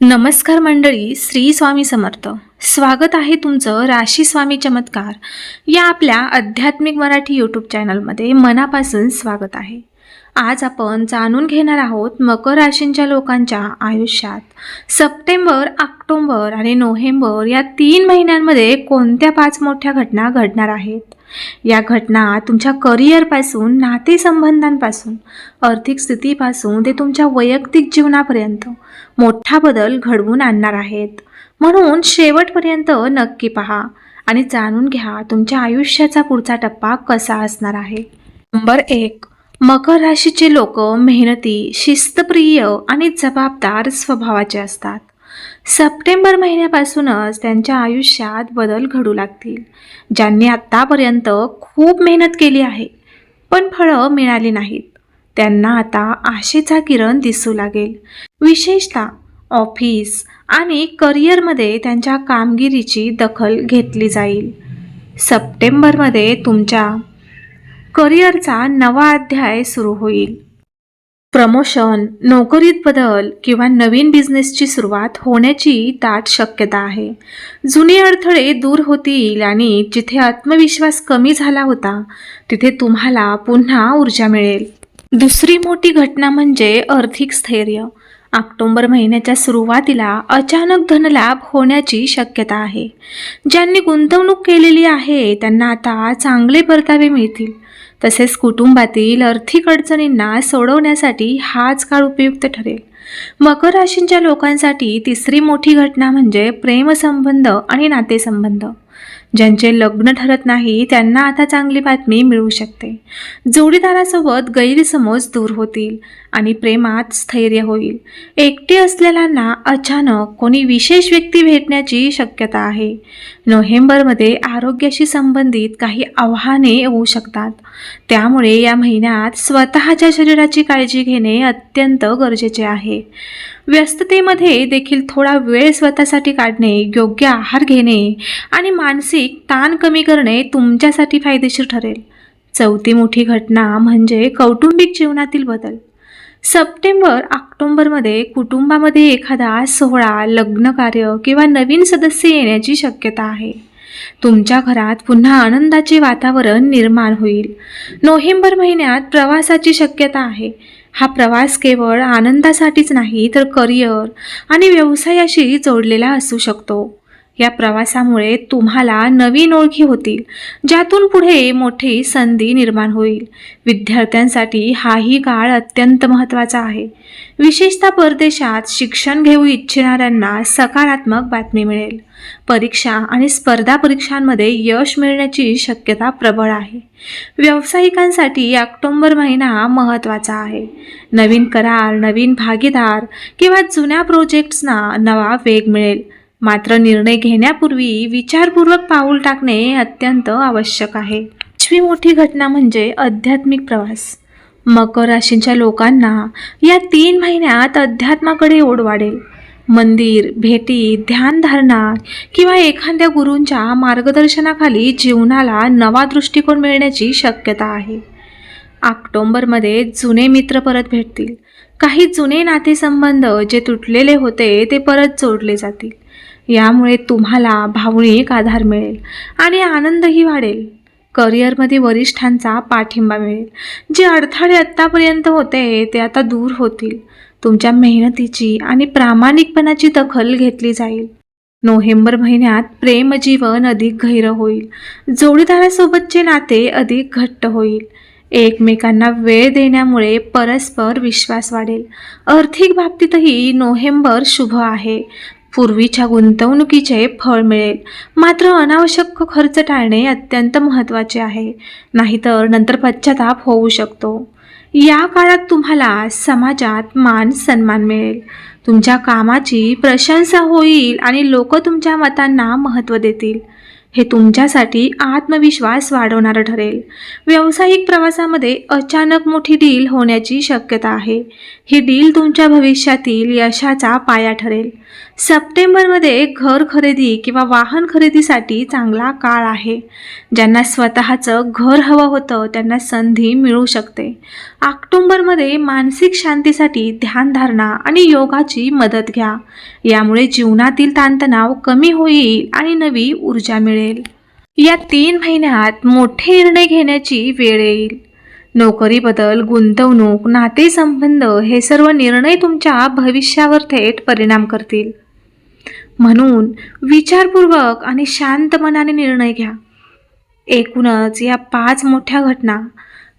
नमस्कार मंडळी श्री स्वामी समर्थ. स्वागत आहे तुमचं राशी स्वामी चमत्कार या आपल्या आध्यात्मिक मराठी यूट्यूब चॅनलमध्ये मनापासून स्वागत आहे. आज आपण जाणून घेणार आहोत मकर राशींच्या लोकांच्या आयुष्यात. सप्टेंबर ऑक्टोंबर आणि नोव्हेंबर या तीन महिन्यांमध्ये कोणत्या पाच मोठ्या घटना घडणार आहेत? या घटना तुमच्या करिअरपासून नातेसंबंधांपासून आर्थिक स्थितीपासून ते तुमच्या वैयक्तिक जीवनापर्यंत मोठा बदल घडवून आणणार आहेत. म्हणून शेवटपर्यंत नक्की पहा आणि जाणून घ्या तुमच्या आयुष्याचा पुढचा टप्पा कसा असणार आहे. नंबर एक मकर राशीचे लोक मेहनती शिस्तप्रिय आणि जबाबदार स्वभावाचे असतात. सप्टेंबर महिन्यापासूनच त्यांच्या आयुष्यात बदल घडू लागतील ज्यांनी आत्तापर्यंत खूप मेहनत केली आहे पण फळं मिळाली नाहीत. त्यांना आता आशेचा किरण दिसू लागेल. विशेषतः ऑफिस आणि करिअरमध्ये त्यांच्या कामगिरीची दखल घेतली जाईल. सप्टेंबरमध्ये तुमच्या करिअरचा नवा अध्याय सुरू होईल. प्रमोशन नोकरीत बदल किंवा नवीन बिझनेसची सुरुवात होण्याची दाट शक्यता आहे. जुने अडथळे दूर होतील आणि जिथे आत्मविश्वास कमी झाला होता तिथे तुम्हाला पुन्हा ऊर्जा मिळेल. दुसरी मोठी घटना म्हणजे आर्थिक स्थैर्य. ऑक्टोबर महिन्याच्या सुरुवातीला अचानक धनलाभ होण्याची शक्यता आहे. ज्यांनी गुंतवणूक केलेली आहे त्यांना आता चांगले परतावे मिळतील. तसेच कुटुंबातील आर्थिक अडचणींना सोडवण्यासाठी हाच काळ उपयुक्त ठरेल. मकर राशींच्या लोकांसाठी तिसरी मोठी घटना म्हणजे प्रेमसंबंध आणि नातेसंबंध. ज्यांचे लग्न ठरत नाही त्यांना आता चांगली बातमी मिळू शकते. जोडीदारासोबत गैरसमज दूर होतील आणि प्रेमात स्थैर्य होईल. एकटे असलेल्यांना अचानक कोणी विशेष व्यक्ती भेटण्याची शक्यता आहे. नोव्हेंबरमध्ये आरोग्याशी संबंधित काही आव्हाने येऊ शकतात. त्यामुळे या महिन्यात स्वतःच्या शरीराची काळजी घेणे अत्यंत गरजेचे आहे. व्यस्ततेमध्ये देखील थोडा वेळ स्वतःसाठी काढणे योग्य आहार घेणे आणि मानसिक ताण कमी करणे तुमच्यासाठी फायदेशीर ठरेल. चौथी मोठी घटना म्हणजे कौटुंबिक जीवनातील बदल. सप्टेंबर ऑक्टोंबरमध्ये कुटुंबामध्ये एखादा सोहळा लग्न कार्य किंवा नवीन सदस्य येण्याची शक्यता आहे. तुमच्या घरात पुन्हा आनंदाचे वातावरण निर्माण होईल. नोव्हेंबर महिन्यात प्रवासाची शक्यता आहे. हा प्रवास केवळ आनंदासाठीच नाही तर करिअर आणि व्यवसायाशी जोडलेला असू शकतो. या प्रवासामुळे तुम्हाला नवीन ओळखी होतील ज्यातून पुढे मोठी संधी निर्माण होईल. विद्यार्थ्यांसाठी हाही काळ अत्यंत महत्त्वाचा आहे. विशेषतः परदेशात शिक्षण घेऊ इच्छिणाऱ्यांना सकारात्मक बातमी मिळेल. परीक्षा आणि स्पर्धा परीक्षांमध्ये यश मिळण्याची शक्यता प्रबळ आहे. व्यावसायिकांसाठी ऑक्टोंबर महिना महत्त्वाचा आहे. नवीन करार नवीन भागीदार किंवा जुन्या प्रोजेक्ट्सना नवा वेग मिळेल. मात्र निर्णय घेण्यापूर्वी विचारपूर्वक पाऊल टाकणे अत्यंत आवश्यक आहे. पाचवी मोठी घटना म्हणजे आध्यात्मिक प्रवास. मकर राशींच्या लोकांना या तीन महिन्यात अध्यात्माकडे ओढ वाढेल. मंदिर भेटी ध्यानधारणा किंवा एखाद्या गुरूंच्या मार्गदर्शनाखाली जीवनाला नवा दृष्टिकोन मिळण्याची शक्यता आहे. ऑक्टोंबरमध्ये जुने मित्र परत भेटतील. काही जुने नातेसंबंध जे तुटलेले होते ते परत जोडले जातील. यामुळे तुम्हाला भावनिक आधार मिळेल आणि आनंदही वाढेल. करिअरमध्ये वरिष्ठांचा पाठिंबा मिळेल. जे अडथळे आत्तापर्यंत होते ते आता दूर होतील. तुमच्या मेहनतीची आणि प्रामाणिकपणाची दखल घेतली जाईल. नोव्हेंबर महिन्यात प्रेमजीवन अधिक गहिरं होईल. जोडीदारासोबतचे नाते अधिक घट्ट होईल. एकमेकांना वेळ देण्यामुळे परस्पर विश्वास वाढेल. आर्थिक बाबतीतही नोव्हेंबर शुभ आहे. पूर्वीच्या गुंतवणुकीचे फळ मिळेल. मात्र अनावश्यक खर्च टाळणे अत्यंत महत्त्वाचे आहे. नाहीतर नंतर पश्चाताप होऊ शकतो. या काळात तुम्हाला समाजात मान सन्मान मिळेल. तुमच्या कामाची प्रशंसा होईल आणि लोक तुमच्या मतांना महत्त्व देतील. हे तुमच्यासाठी आत्मविश्वास वाढवणारं ठरेल. व्यावसायिक प्रवासामध्ये अचानक मोठी डील होण्याची शक्यता आहे. ही डील तुमच्या भविष्यातील यशाचा पाया ठरेल. सप्टेंबरमध्ये घर खरेदी किंवा वाहन खरेदीसाठी चांगला काळ आहे. ज्यांना स्वतःचं घर हवं होतं त्यांना संधी मिळू शकते. ऑक्टोंबरमध्ये मानसिक शांतीसाठी ध्यानधारणा आणि योगाची मदत घ्या. यामुळे जीवनातील ताणतणाव कमी होईल आणि नवी ऊर्जा मिळेल. या तीन महिन्यात मोठे निर्णय घेण्याची वेळ येईल. नोकरी बदल गुंतवणूक नातेसंबंध हे सर्व निर्णय तुमच्या भविष्यावर थेट परिणाम करतील. म्हणून विचारपूर्वक आणि शांत मनाने निर्णय घ्या. एकूणच या पाच मोठ्या घटना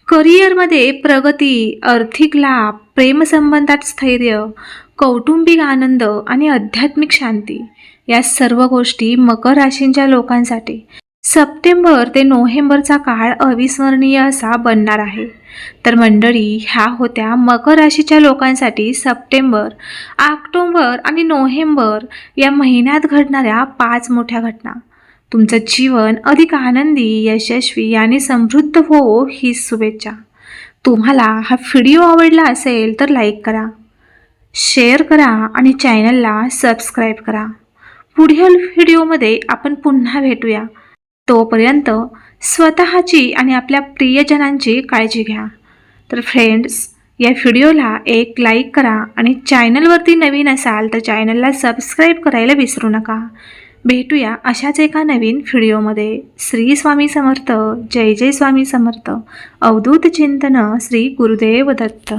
करिअरमध्ये प्रगती आर्थिक लाभ प्रेमसंबंधात स्थैर्य कौटुंबिक आनंद आणि आध्यात्मिक शांती या सर्व गोष्टी मकर राशींच्या लोकांसाठी सप्टेंबर ते नोव्हेंबरचा काळ अविस्मरणीय असा बनणार आहे. तर मंडळी ह्या होत्या मकर राशीच्या लोकांसाठी सप्टेंबर ऑक्टोंबर आणि नोव्हेंबर या महिन्यात घडणाऱ्या पाच मोठ्या घटना. तुमचं जीवन अधिक आनंदी यशस्वी आणि समृद्ध हो ही शुभेच्छा. तुम्हाला हा व्हिडिओ आवडला असेल तर लाईक करा शेअर करा आणि चॅनलला सबस्क्राईब करा. पुढील व्हिडिओमध्ये आपण पुन्हा भेटूया. तोपर्यंत स्वतःची आणि आपल्या प्रियजनांची काळजी घ्या. तर फ्रेंड्स या व्हिडिओला एक लाईक करा आणि चॅनलवरती नवीन असाल तर चॅनलला सबस्क्राईब करायला विसरू नका. भेटूया अशाच एका नवीन व्हिडिओमध्ये. श्री स्वामी समर्थ. जय जय स्वामी समर्थ. अवधूत चिंतन श्री गुरुदेव दत्त.